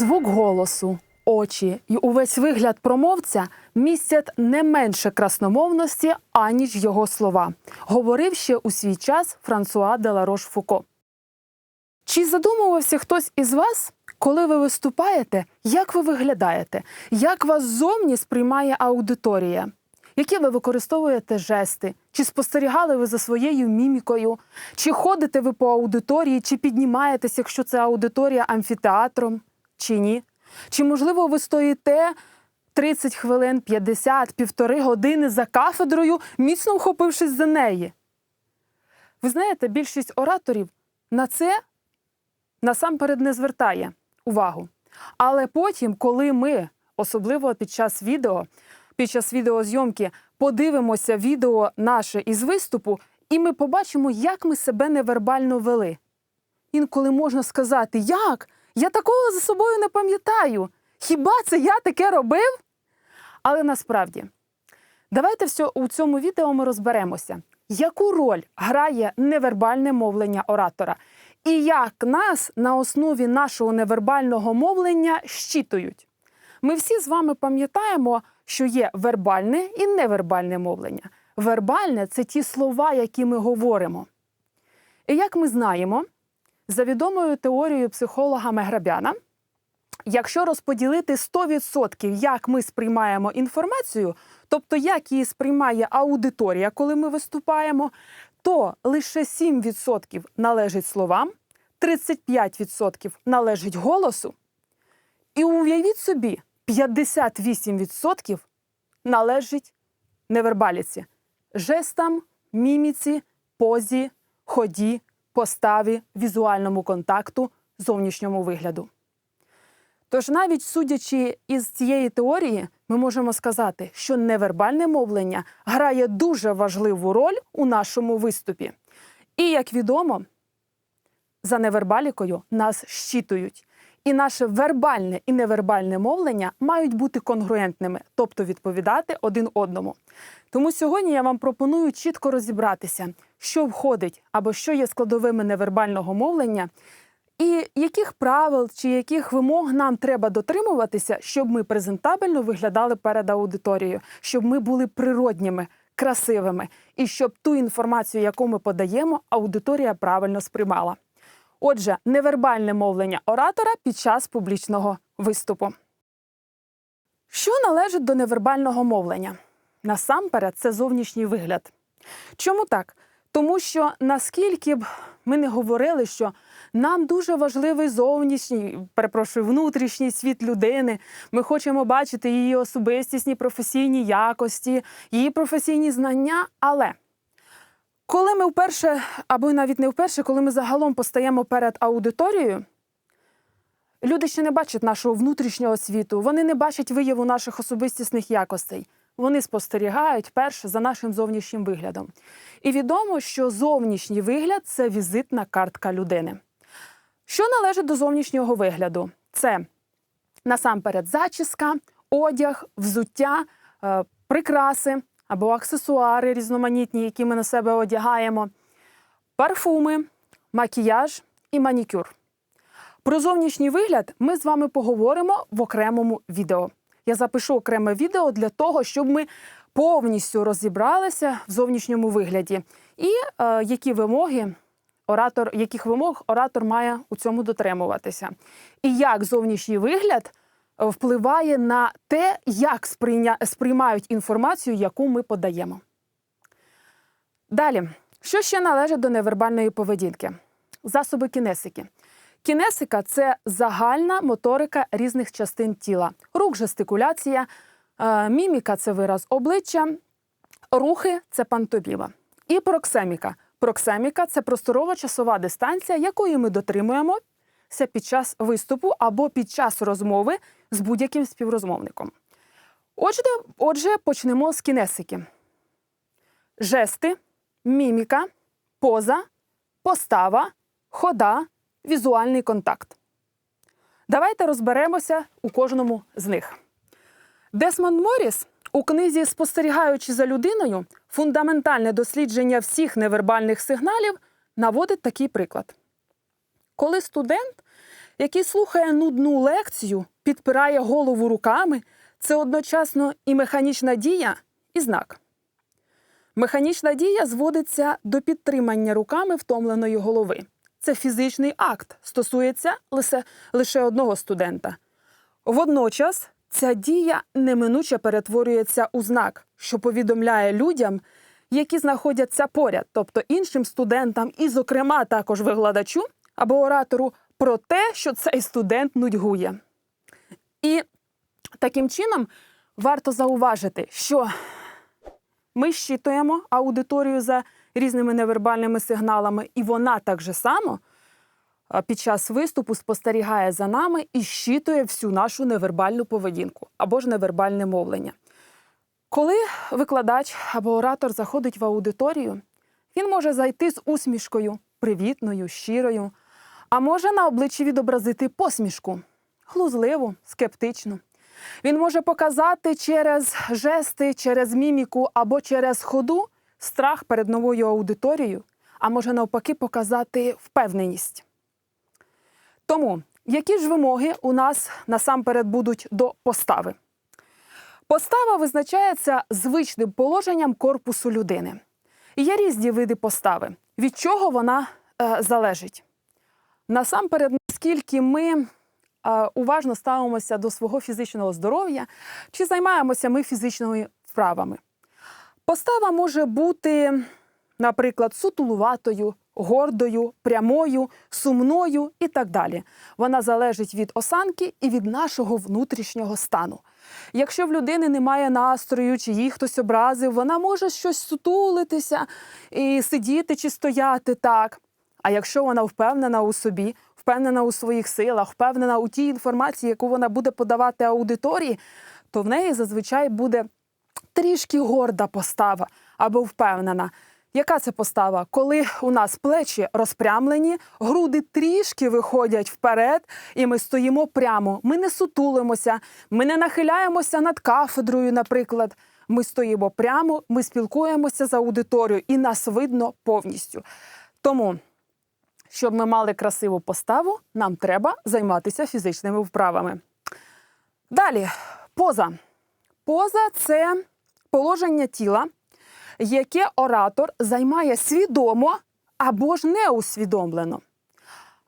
Звук голосу, очі і увесь вигляд промовця містять не менше красномовності, аніж його слова, говорив ще у свій час Франсуа де Ларош Фуко. Чи задумувався хтось із вас, коли ви виступаєте, як ви виглядаєте, як вас зовні сприймає аудиторія? Які ви використовуєте жести? Чи спостерігали ви за своєю мімікою? Чи ходите ви по аудиторії, чи піднімаєтесь, якщо це аудиторія амфітеатром, чи ні? Чи, можливо, ви стоїте 30 хвилин, 50, півтори години за кафедрою, міцно вхопившись за неї? Ви знаєте, більшість ораторів на це насамперед не звертає увагу. Але потім, коли ми, особливо під час відео, під час відеозйомки, подивимося відео наше із виступу, і ми побачимо, як ми себе невербально вели. Інколи можна сказати, як? Я такого за собою не пам'ятаю. Хіба це я таке робив? Але насправді, давайте все у цьому відео ми розберемося, яку роль грає невербальне мовлення оратора, і як нас на основі нашого невербального мовлення щитують. Ми всі з вами пам'ятаємо, що є вербальне і невербальне мовлення. Вербальне це ті слова, які ми говоримо. І як ми знаємо, за відомою теорією психолога Меграбяна, якщо розподілити 100%, як ми сприймаємо інформацію, тобто як її сприймає аудиторія, коли ми виступаємо, то лише 7% належить словам, 35% належить голосу. І уявіть собі, 58% належить невербаліці, жестам, міміці, позі, ході, поставі, візуальному контакту, зовнішньому вигляду. Тож, навіть судячи із цієї теорії, ми можемо сказати, що невербальне мовлення грає дуже важливу роль у нашому виступі. І, як відомо, за невербалікою нас щитують. І наше вербальне і невербальне мовлення мають бути конгруентними, тобто відповідати один одному. Тому сьогодні я вам пропоную чітко розібратися, що входить або що є складовими невербального мовлення, і яких правил чи яких вимог нам треба дотримуватися, щоб ми презентабельно виглядали перед аудиторією, щоб ми були природніми, красивими, і щоб ту інформацію, яку ми подаємо, аудиторія правильно сприймала. Отже, невербальне мовлення оратора під час публічного виступу. Що належить до невербального мовлення? Насамперед, це зовнішній вигляд. Чому так? Тому що наскільки б ми не говорили, що нам дуже важливий зовнішній, перепрошую, внутрішній світ людини. Ми хочемо бачити її особистісні професійні якості, її професійні знання. Але коли ми вперше, або навіть не вперше, коли ми загалом постаємо перед аудиторією, люди ще не бачать нашого внутрішнього світу, вони не бачать вияву наших особистісних якостей. Вони спостерігають перше за нашим зовнішнім виглядом. І відомо, що зовнішній вигляд це візитна картка людини. Що належить до зовнішнього вигляду? Це насамперед зачіска, одяг, взуття, е, прикраси або аксесуари різноманітні, які ми на себе одягаємо, парфуми, макіяж і манікюр. Про зовнішній вигляд ми з вами поговоримо в окремому відео. Я запишу окреме відео для того, щоб ми повністю розібралися в зовнішньому вигляді і е, які вимоги оратор, яких вимог оратор має у цьому дотримуватися, і як зовнішній вигляд впливає на те, як сприйня... сприймають інформацію, яку ми подаємо. Далі, що ще належить до невербальної поведінки? Засоби кінесики. Кінесика це загальна моторика різних частин тіла, рук, жестикуляція, е, міміка це вираз обличчя, рухи це пантоміма. І проксеміка. Проксеміка це просторова часова дистанція, якої ми дотримуємося під час виступу або під час розмови з будь-яким співрозмовником. Отже, отже, почнемо з кінесики: жести, міміка, поза, постава, хода візуальний контакт. Давайте розберемося у кожному з них. Десмонд Моріс у книзі Спостерігаючи за людиною фундаментальне дослідження всіх невербальних сигналів наводить такий приклад. Коли студент який слухає нудну лекцію, підпирає голову руками, це одночасно і механічна дія, і знак. Механічна дія зводиться до підтримання руками втомленої голови. Це фізичний акт, стосується лише, лише одного студента. Водночас ця дія неминуче перетворюється у знак, що повідомляє людям, які знаходяться поряд, тобто іншим студентам, і, зокрема, також викладачу або оратору, про те, що цей студент нудьгує. І таким чином варто зауважити, що ми щитуємо аудиторію за різними невербальними сигналами, і вона так же само під час виступу спостерігає за нами і щитує всю нашу невербальну поведінку або ж невербальне мовлення. Коли викладач або оратор заходить в аудиторію, він може зайти з усмішкою, привітною, щирою, а може на обличчі відобразити посмішку, глузливу, скептичну. Він може показати через жести, через міміку або через ходу страх перед новою аудиторією, а може навпаки показати впевненість. Тому які ж вимоги у нас насамперед будуть до постави? Постава визначається звичним положенням корпусу людини. Є різні види постави. Від чого вона е, залежить? Насамперед, наскільки ми е, уважно ставимося до свого фізичного здоров'я, чи займаємося ми фізичними вправами. Постава може бути, наприклад, сутулуватою, гордою, прямою, сумною і так далі. Вона залежить від осанки і від нашого внутрішнього стану. Якщо в людини немає настрою, чи її хтось образив, вона може щось сутулитися і сидіти чи стояти так. А якщо вона впевнена у собі, впевнена у своїх силах, впевнена у тій інформації, яку вона буде подавати аудиторії, то в неї зазвичай буде трішки горда постава або впевнена. Яка це постава? Коли у нас плечі розпрямлені, груди трішки виходять вперед, і ми стоїмо прямо. Ми не сутулимося, ми не нахиляємося над кафедрою, наприклад. Ми стоїмо прямо, ми спілкуємося з аудиторією, і нас видно повністю. Тому, щоб ми мали красиву поставу, нам треба займатися фізичними вправами. Далі, поза. Поза це положення тіла, яке оратор займає свідомо або ж неусвідомлено.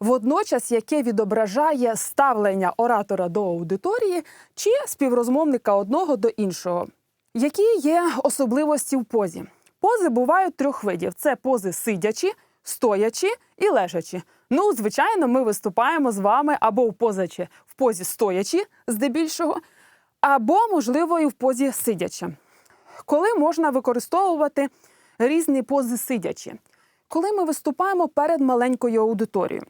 Водночас, яке відображає ставлення оратора до аудиторії чи співрозмовника одного до іншого. Які є особливості в позі? Пози бувають трьох видів: це пози сидячі, стоячі і лежачі. Ну, звичайно, ми виступаємо з вами або в позачі в позі стоячі, здебільшого, або, можливо, і в позі сидячі. Коли можна використовувати різні пози сидячі? Коли ми виступаємо перед маленькою аудиторією.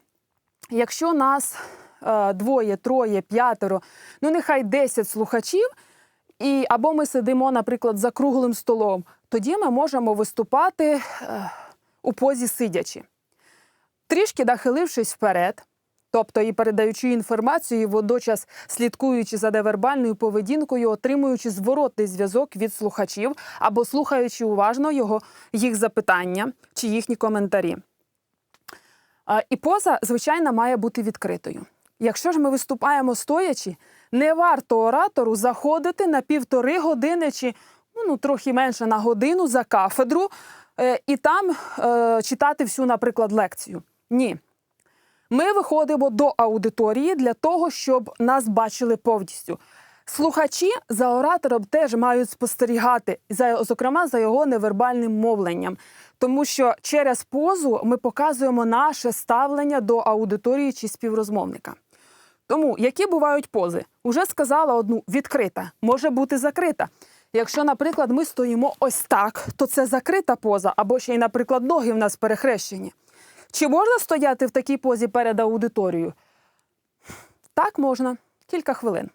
Якщо нас е, двоє, троє, п'ятеро, ну нехай 10 слухачів, і або ми сидимо, наприклад, за круглим столом, тоді ми можемо виступати е, у позі сидячі. Трішки нахилившись вперед, тобто і передаючи інформацію, і водночас слідкуючи за невербальною поведінкою, отримуючи зворотний зв'язок від слухачів або слухаючи уважно його, їх запитання чи їхні коментарі. І поза, звичайно, має бути відкритою. Якщо ж ми виступаємо стоячи, не варто оратору заходити на півтори години чи ну, трохи менше на годину за кафедру е, і там е, читати всю, наприклад, лекцію. Ні. Ми виходимо до аудиторії для того, щоб нас бачили повністю. Слухачі за оратором теж мають спостерігати, за, зокрема, за його невербальним мовленням, тому що через позу ми показуємо наше ставлення до аудиторії чи співрозмовника. Тому які бувають пози? Уже сказала одну відкрита, може бути закрита. Якщо, наприклад, ми стоїмо ось так, то це закрита поза, або ще й, наприклад, ноги в нас перехрещені. Чи можна стояти в такій позі перед аудиторією? Так можна, кілька хвилин.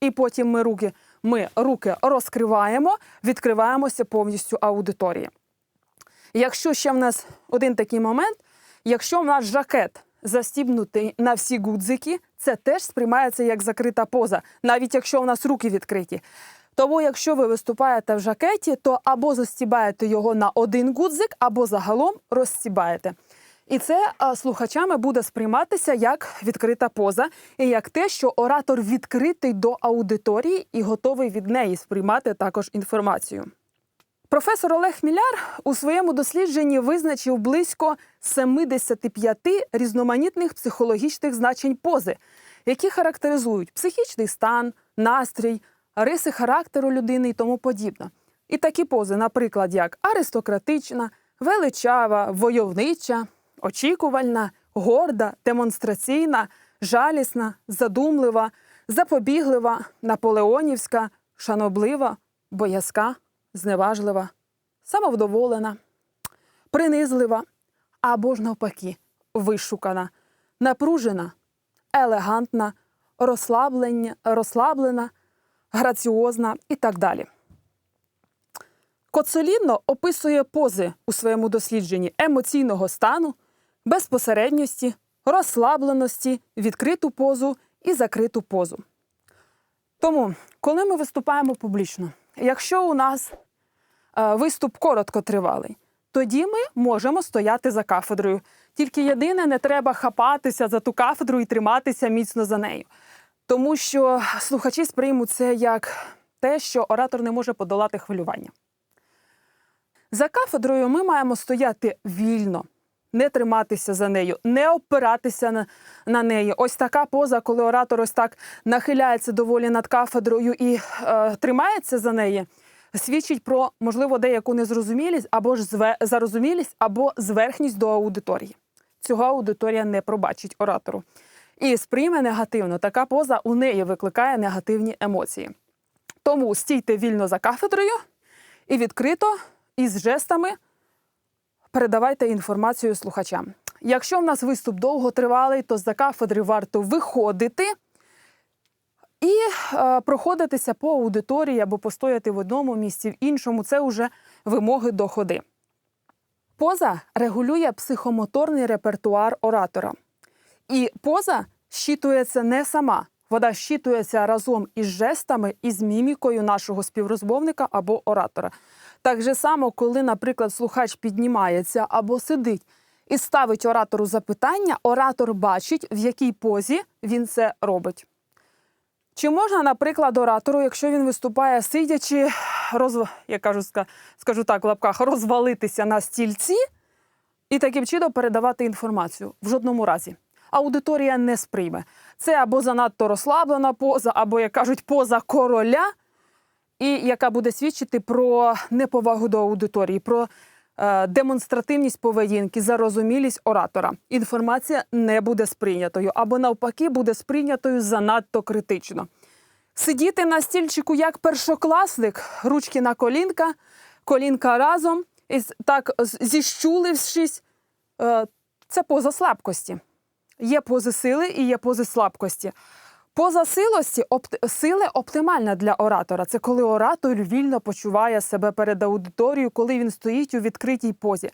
І потім ми руки, ми руки розкриваємо, відкриваємося повністю аудиторії. Якщо ще в нас один такий момент, якщо в нас жакет застібнутий на всі гудзики, це теж сприймається як закрита поза, навіть якщо у нас руки відкриті. Тому, якщо ви виступаєте в жакеті, то або застібаєте його на один гудзик, або загалом розстібаєте. І це слухачами буде сприйматися як відкрита поза, і як те, що оратор відкритий до аудиторії і готовий від неї сприймати також інформацію. Професор Олег Міляр у своєму дослідженні визначив близько 75 різноманітних психологічних значень пози, які характеризують психічний стан, настрій, риси характеру людини і тому подібне. І такі пози, наприклад, як аристократична, величава, войовнича, очікувальна, горда, демонстраційна, жалісна, задумлива, запобіглива, наполеонівська, шаноблива, боязка, зневажлива, самовдоволена, принизлива або ж навпаки, вишукана, напружена, елегантна, розслаблена, граціозна і так далі. Коцолінно описує пози у своєму дослідженні емоційного стану, безпосередньості, розслабленості, відкриту позу і закриту позу. Тому, коли ми виступаємо публічно, якщо у нас е, виступ короткотривалий, тоді ми можемо стояти за кафедрою. Тільки єдине, не треба хапатися за ту кафедру і триматися міцно за нею. Тому що слухачі сприймуть це як те, що оратор не може подолати хвилювання. За кафедрою ми маємо стояти вільно, не триматися за нею, не опиратися на, на неї. Ось така поза, коли оратор ось так нахиляється доволі над кафедрою і е, тримається за неї, свідчить про, можливо, деяку незрозумілість або ж зве, зарозумілість, або зверхність до аудиторії. Цього аудиторія не пробачить оратору. І сприйме негативно. Така поза у неї викликає негативні емоції. Тому стійте вільно за кафедрою і відкрито із жестами передавайте інформацію слухачам. Якщо в нас виступ довго тривалий, то з-за кафедри варто виходити і е, проходитися по аудиторії або постояти в одному місці, в іншому це вже вимоги до ходи. Поза регулює психомоторний репертуар оратора. І поза щитується не сама. Вона щитується разом із жестами і з мімікою нашого співрозмовника або оратора. Так же само, коли, наприклад, слухач піднімається або сидить і ставить оратору запитання, оратор бачить, в якій позі він це робить. Чи можна, наприклад, оратору, якщо він виступає сидячи, роз... я кажу, скажу так в лапках, розвалитися на стільці і таким чином передавати інформацію? В жодному разі. Аудиторія не сприйме. Це або занадто розслаблена поза, або, як кажуть, поза короля, і яка буде свідчити про неповагу до аудиторії, про е, демонстративність поведінки, зарозумілість оратора. Інформація не буде сприйнятою, або навпаки, буде сприйнятою занадто критично. Сидіти на стільчику як першокласник, ручки на колінка, колінка разом, і так зіщулившись, е, це поза слабкості. Є пози сили і є пози слабкості. Поза силості опт... сили оптимальна для оратора. Це коли оратор вільно почуває себе перед аудиторією, коли він стоїть у відкритій позі.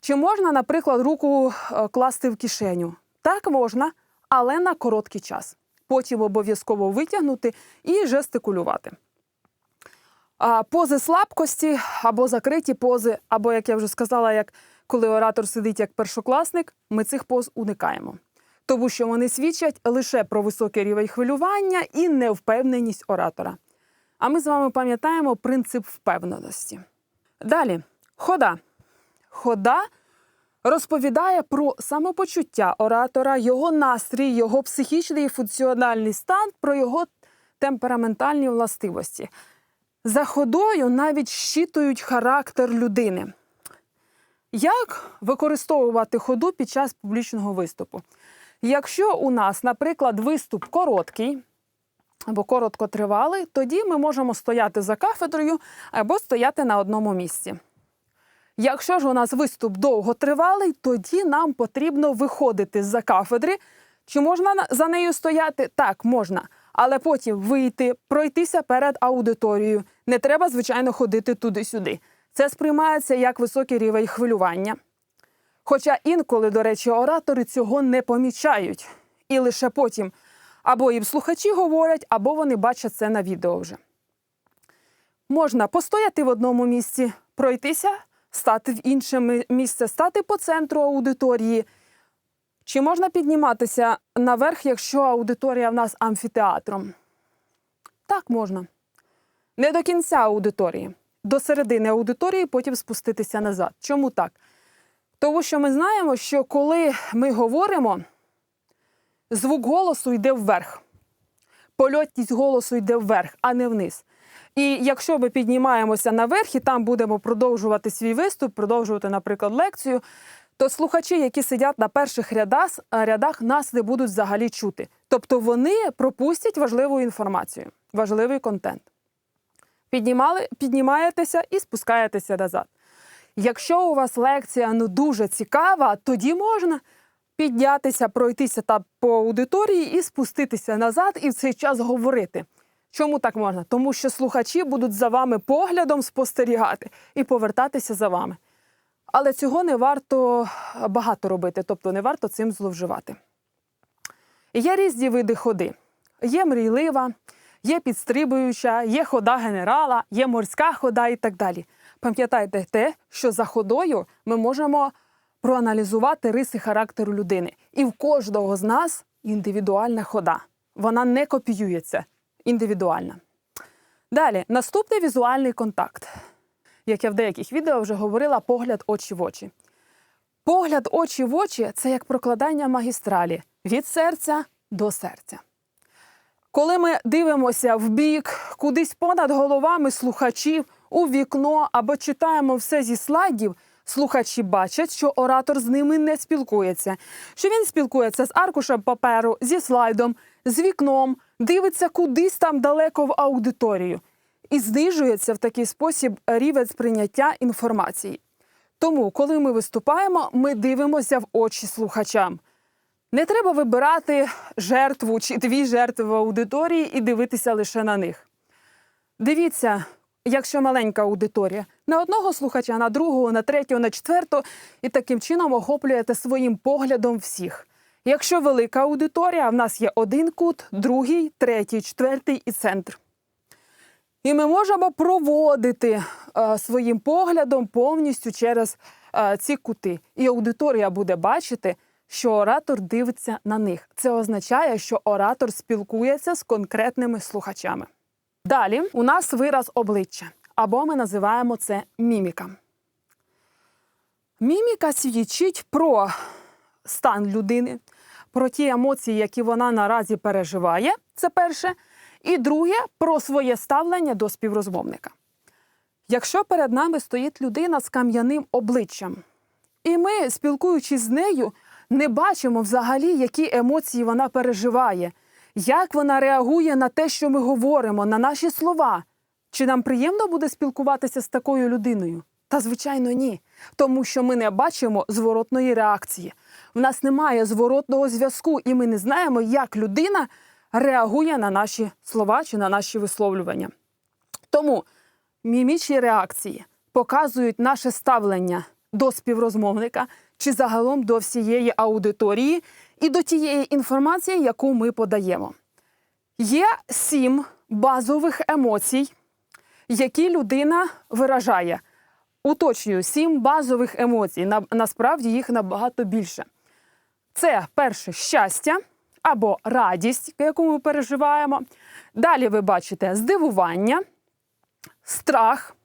Чи можна, наприклад, руку е, класти в кишеню? Так можна, але на короткий час. Потім обов'язково витягнути і жестикулювати. А пози слабкості або закриті пози, або, як я вже сказала, як коли оратор сидить як першокласник, ми цих поз уникаємо. Тому що вони свідчать лише про високий рівень хвилювання і невпевненість оратора. А ми з вами пам'ятаємо принцип впевненості. Далі, хода. Хода розповідає про самопочуття оратора, його настрій, його психічний і функціональний стан, про його темпераментальні властивості. За ходою навіть щитують характер людини. Як використовувати ходу під час публічного виступу? Якщо у нас, наприклад, виступ короткий або короткотривалий, тоді ми можемо стояти за кафедрою або стояти на одному місці. Якщо ж у нас виступ довготривалий, тоді нам потрібно виходити з-за кафедри. Чи можна за нею стояти? Так, можна. Але потім вийти, пройтися перед аудиторією. Не треба, звичайно, ходити туди-сюди. Це сприймається як високий рівень хвилювання. Хоча інколи, до речі, оратори цього не помічають. І лише потім або їм слухачі говорять, або вони бачать це на відео вже. Можна постояти в одному місці, пройтися стати в інше місце, стати по центру аудиторії. Чи можна підніматися наверх, якщо аудиторія в нас амфітеатром? Так, можна. Не до кінця аудиторії, до середини аудиторії, потім спуститися назад. Чому так? Тому що ми знаємо, що коли ми говоримо, звук голосу йде вверх. Польотність голосу йде вверх, а не вниз. І якщо ми піднімаємося наверх і там будемо продовжувати свій виступ, продовжувати, наприклад, лекцію, то слухачі, які сидять на перших рядах, нас не будуть взагалі чути. Тобто вони пропустять важливу інформацію, важливий контент. Піднімали, піднімаєтеся і спускаєтеся назад. Якщо у вас лекція ну дуже цікава, тоді можна піднятися, пройтися та по аудиторії і спуститися назад, і в цей час говорити. Чому так можна? Тому що слухачі будуть за вами поглядом спостерігати і повертатися за вами. Але цього не варто багато робити, тобто не варто цим зловживати. Є різні види ходи. Є мрійлива, є підстрибуюча, є хода генерала, є морська хода і так далі. Пам'ятайте те, що за ходою ми можемо проаналізувати риси характеру людини. І в кожного з нас індивідуальна хода. Вона не копіюється, індивідуальна. Далі, наступний візуальний контакт. Як я в деяких відео вже говорила, погляд очі в очі. Погляд очі в очі це як прокладання магістралі від серця до серця. Коли ми дивимося в бік, кудись понад головами слухачів, у вікно або читаємо все зі слайдів, слухачі бачать, що оратор з ними не спілкується, що він спілкується з аркушем паперу, зі слайдом, з вікном, дивиться кудись там далеко в аудиторію і знижується в такий спосіб рівень сприйняття інформації. Тому, коли ми виступаємо, ми дивимося в очі слухачам. Не треба вибирати жертву чи дві жертви в аудиторії і дивитися лише на них. Дивіться, якщо маленька аудиторія, на одного слухача, на другого, на третього, на четвертого, і таким чином охоплюєте своїм поглядом всіх. Якщо велика аудиторія, в нас є один кут, другий, третій, четвертий і центр. І ми можемо проводити е, своїм поглядом повністю через е, ці кути. І аудиторія буде бачити, що оратор дивиться на них. Це означає, що оратор спілкується з конкретними слухачами. Далі у нас вираз обличчя, або ми називаємо це міміка. Міміка свідчить про стан людини, про ті емоції, які вона наразі переживає. Це перше. І друге про своє ставлення до співрозмовника. Якщо перед нами стоїть людина з кам'яним обличчям, і ми, спілкуючись з нею, не бачимо взагалі, які емоції вона переживає, як вона реагує на те, що ми говоримо, на наші слова. Чи нам приємно буде спілкуватися з такою людиною? Та звичайно, ні. Тому що ми не бачимо зворотної реакції. В нас немає зворотного зв'язку, і ми не знаємо, як людина реагує на наші слова чи на наші висловлювання. Тому мімічні реакції показують наше ставлення до співрозмовника чи загалом до всієї аудиторії і до тієї інформації, яку ми подаємо. Є сім базових емоцій, які людина виражає. Уточнюю, сім базових емоцій. На- Насправді їх набагато більше. Це перше щастя або радість, яку ми переживаємо. Далі ви бачите здивування, страх,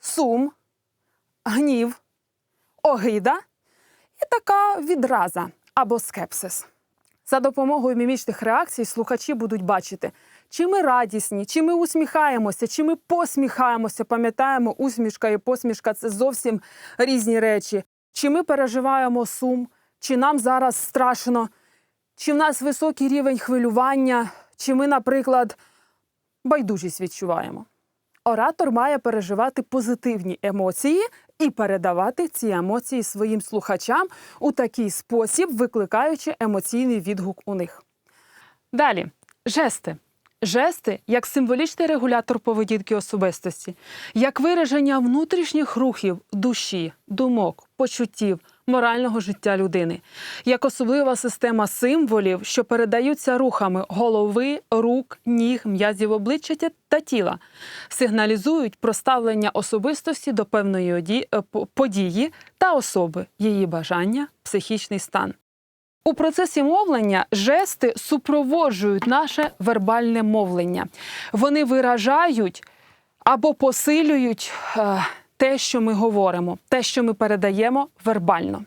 сум, гнів, огида і така відраза або скепсис. За допомогою мімічних реакцій слухачі будуть бачити, чи ми радісні, чи ми усміхаємося, чи ми посміхаємося. Пам'ятаємо, усмішка і посмішка це зовсім різні речі. Чи ми переживаємо сум, чи нам зараз страшно, чи в нас високий рівень хвилювання, чи ми, наприклад, байдужість відчуваємо. Оратор має переживати позитивні емоції і передавати ці емоції своїм слухачам у такий спосіб, викликаючи емоційний відгук у них. Далі жести. Жести як символічний регулятор поведінки особистості, як вираження внутрішніх рухів душі, думок, почуттів, морального життя людини, як особлива система символів, що передаються рухами голови, рук, ніг, м'язів обличчя та тіла, сигналізують про ставлення особистості до певної е, по- події та особи, її бажання, психічний стан. У процесі мовлення жести супроводжують наше вербальне мовлення. Вони виражають або посилюють е, те, що ми говоримо, те, що ми передаємо вербально.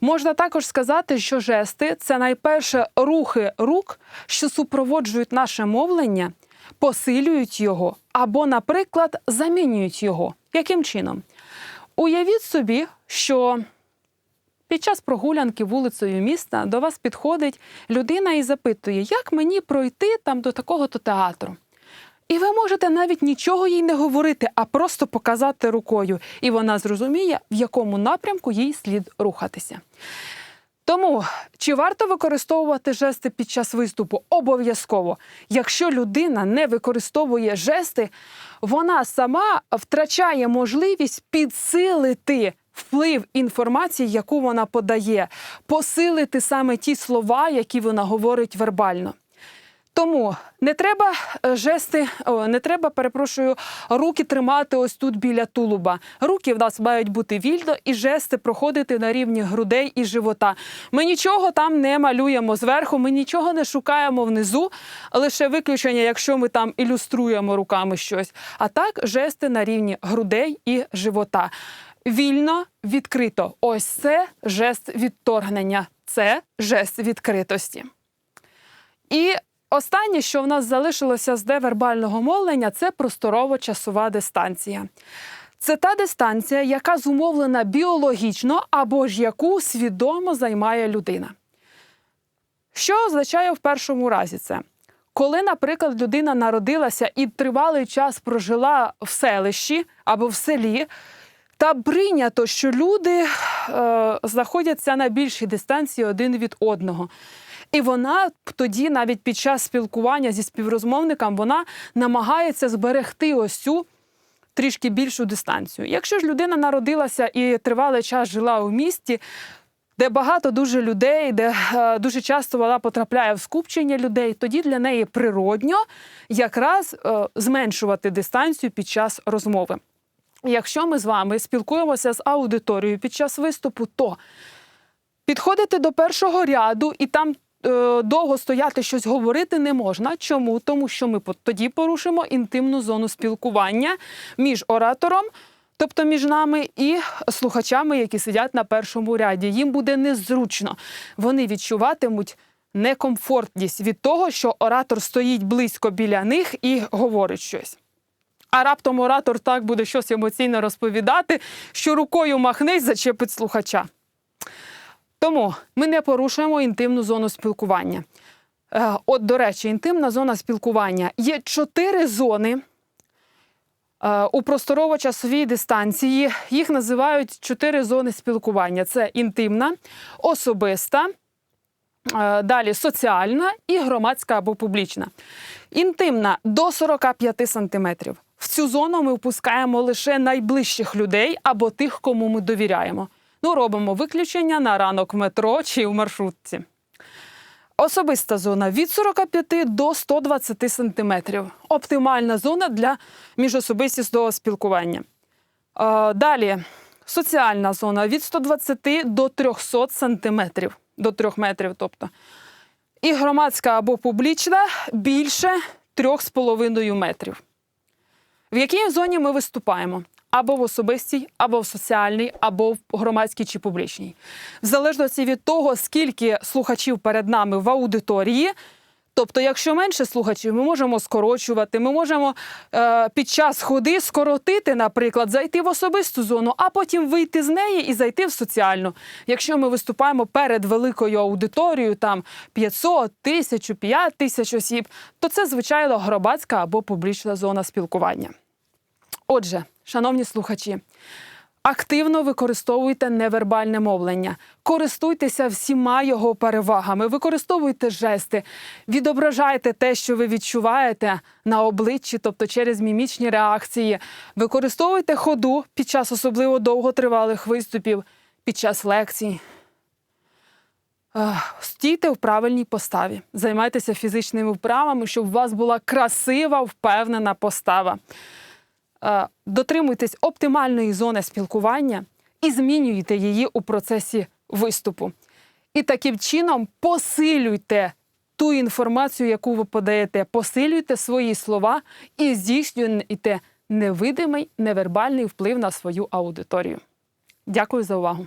Можна також сказати, що жести це найперше рухи рук, що супроводжують наше мовлення, посилюють його або, наприклад, замінюють його. Яким чином? Уявіть собі, що під час прогулянки вулицею міста до вас підходить людина і запитує, як мені пройти там до такого-то театру. І ви можете навіть нічого їй не говорити, а просто показати рукою, і вона зрозуміє, в якому напрямку їй слід рухатися. Тому чи варто використовувати жести під час виступу? Обов'язково. Якщо людина не використовує жести, вона сама втрачає можливість підсилити вплив інформації, яку вона подає, посилити саме ті слова, які вона говорить вербально. Тому не треба е, жести, не треба, перепрошую, руки тримати ось тут біля тулуба. Руки в нас мають бути вільно і жести проходити на рівні грудей і живота. Ми нічого там не малюємо зверху, ми нічого не шукаємо внизу, лише виключення, якщо ми там ілюструємо руками щось. А так жести на рівні грудей і живота. Вільно, відкрито. Ось це жест відторгнення, це жест відкритості. І останнє, що в нас залишилося з девербального мовлення, це просторово-часова дистанція. Це та дистанція, яка зумовлена біологічно або ж яку свідомо займає людина. Що означає в першому разі це? Коли, наприклад, людина народилася і тривалий час прожила в селищі або в селі, та прийнято, що люди е, знаходяться на більшій дистанції один від одного. І вона тоді, навіть під час спілкування зі співрозмовником, вона намагається зберегти ось цю трішки більшу дистанцію. Якщо ж людина народилася і тривалий час жила у місті, де багато дуже людей, де е, дуже часто вона потрапляє в скупчення людей, тоді для неї природньо якраз е, зменшувати дистанцію під час розмови. Якщо ми з вами спілкуємося з аудиторією під час виступу, то підходити до першого ряду і там довго стояти щось говорити не можна. Чому? Тому що ми тоді порушимо інтимну зону спілкування між оратором, тобто між нами, і слухачами, які сидять на першому ряді. Їм буде незручно. Вони відчуватимуть. Некомфортність від того, що оратор стоїть близько біля них і говорить щось. А раптом оратор так буде щось емоційно розповідати, що рукою махне зачепить слухача. Тому ми не порушуємо інтимну зону спілкування. Е, От, до речі, інтимна зона спілкування є чотири зони е, у просторово-часовій дистанції. Їх називають чотири зони спілкування: це інтимна, особиста, е, далі соціальна і громадська або публічна. Інтимна до 45 сантиметрів. В цю зону ми впускаємо лише найближчих людей або тих, кому ми довіряємо. Ну, робимо виключення на ранок в метро чи в маршрутці. Особиста зона від 45 до 120 сантиметрів. Оптимальна зона для міжособистісного спілкування. Далі соціальна зона від 120 до 300 сантиметрів. До 3 метрів, тобто. І громадська або публічна більше 3,5 метрів. В якій зоні ми виступаємо? Або в особистій, або в соціальній, або в громадській чи публічній. В залежності від того, скільки слухачів перед нами в аудиторії. Тобто, якщо менше слухачів, ми можемо скорочувати, ми можемо е, під час ходи скоротити, наприклад, зайти в особисту зону, а потім вийти з неї і зайти в соціальну. Якщо ми виступаємо перед великою аудиторією, там 500, 1000, 5 тисяч осіб, то це звичайно громадська або публічна зона спілкування. Отже, шановні слухачі, активно використовуйте невербальне мовлення, користуйтеся всіма його перевагами, використовуйте жести, відображайте те, що ви відчуваєте на обличчі, тобто через мімічні реакції, використовуйте ходу під час особливо довготривалих виступів. під час лекцій. Стійте в правильній поставі, займайтеся фізичними вправами, щоб у вас була красива, впевнена постава. Е, Дотримуйтесь оптимальної зони спілкування і змінюйте її у процесі виступу. І таким чином посилюйте ту інформацію, яку ви подаєте, посилюйте свої слова і здійснюйте невидимий невербальний вплив на свою аудиторію. Дякую за увагу.